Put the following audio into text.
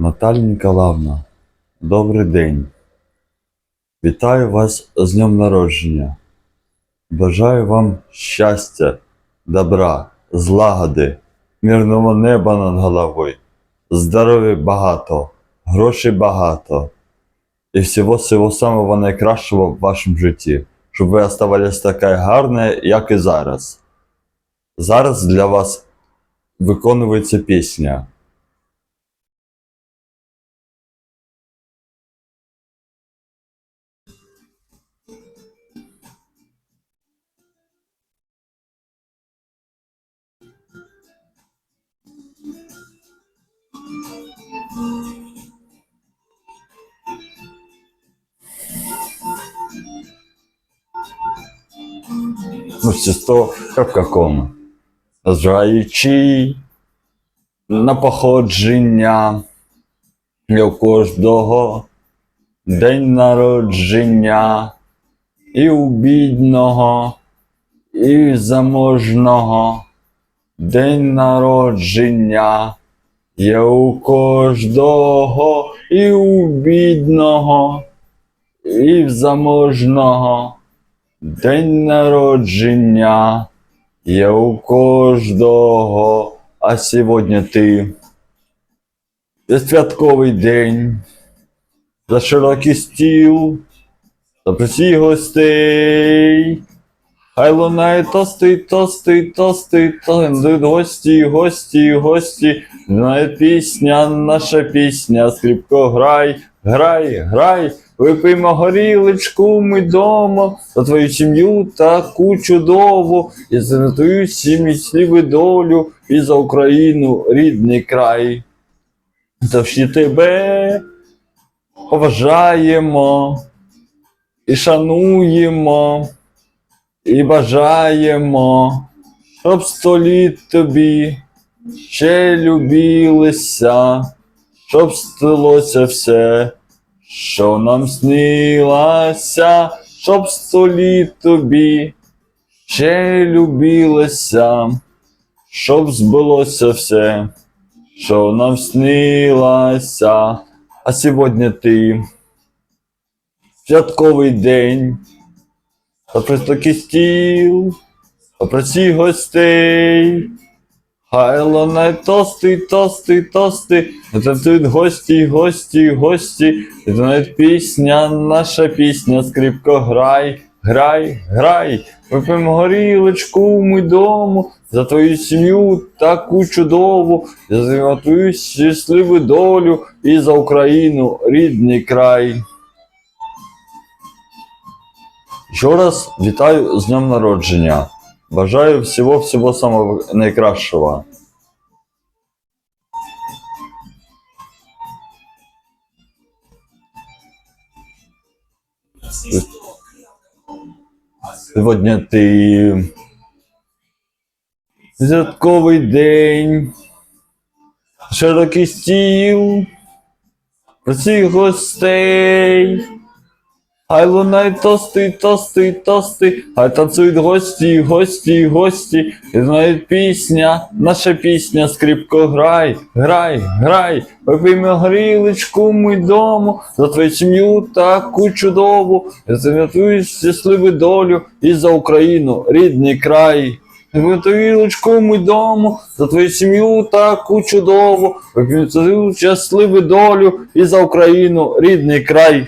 Наталя Ніколаївна, добрий день. Вітаю вас з днем народження. Бажаю вам щастя, добра, злагоди, мирного неба над головою, здоров'я багато, грошей багато і всього всього самого найкращого в вашому житті, щоб ви оставались така гарна, як і зараз. Зараз для вас виконується пісня. Ну, чисто як в какому. Зважаючи на походження у кожного день народження, і у бідного, і заможного день народження. Є у кожного, і у бідного, і в заможного. День народження є у кожного, а сьогодні ти. Це святковий день, за широкий стіл, за всіх гостей. Хай лунає тости, тости, тости, тости, гості, гості, гості. Знає пісня, наша пісня, скрипко грай, грай, грай. Випиймо горілочку ми дома, за твою сім'ю таку чудову, і за твою сім'ю сліви долю, і за Україну рідний край. Завжди тебе поважаємо і шануємо, і бажаємо, щоб сто літ тобі ще любилися, щоб стилося все що нам снилося, щоб сто літ тобі ще любилося, щоб збулося все, що нам снилося, а сьогодні ти. Святковий день, та престокий стіл, та про гостей. Хай лунає тости, тости, тости, танцюють гості, гості, гості, навіть пісня, наша пісня, скрипко, грай, грай, грай, вип'ємо горілочку ми дому, за твою сім'ю таку чудову, за твою щасливу долю і за Україну, рідний край. Ще раз вітаю з днем народження. Бажаю всего-всего самого найкращого. Сьогодні ти святковий день, широкий стіл, всіх гостей. Хай лунає тости, тости, тости, хай танцюють гості, гості, гості, і знають пісня, наша пісня, скрипко, грай, грай, грай, випиймо горілочку ми дому, за твою сім'ю таку чудову, за щасливу долю і за Україну, рідний край. Горілочку ми дому, за твою сім'ю таку чудову, випиймо щасливу долю і за Україну, рідний край.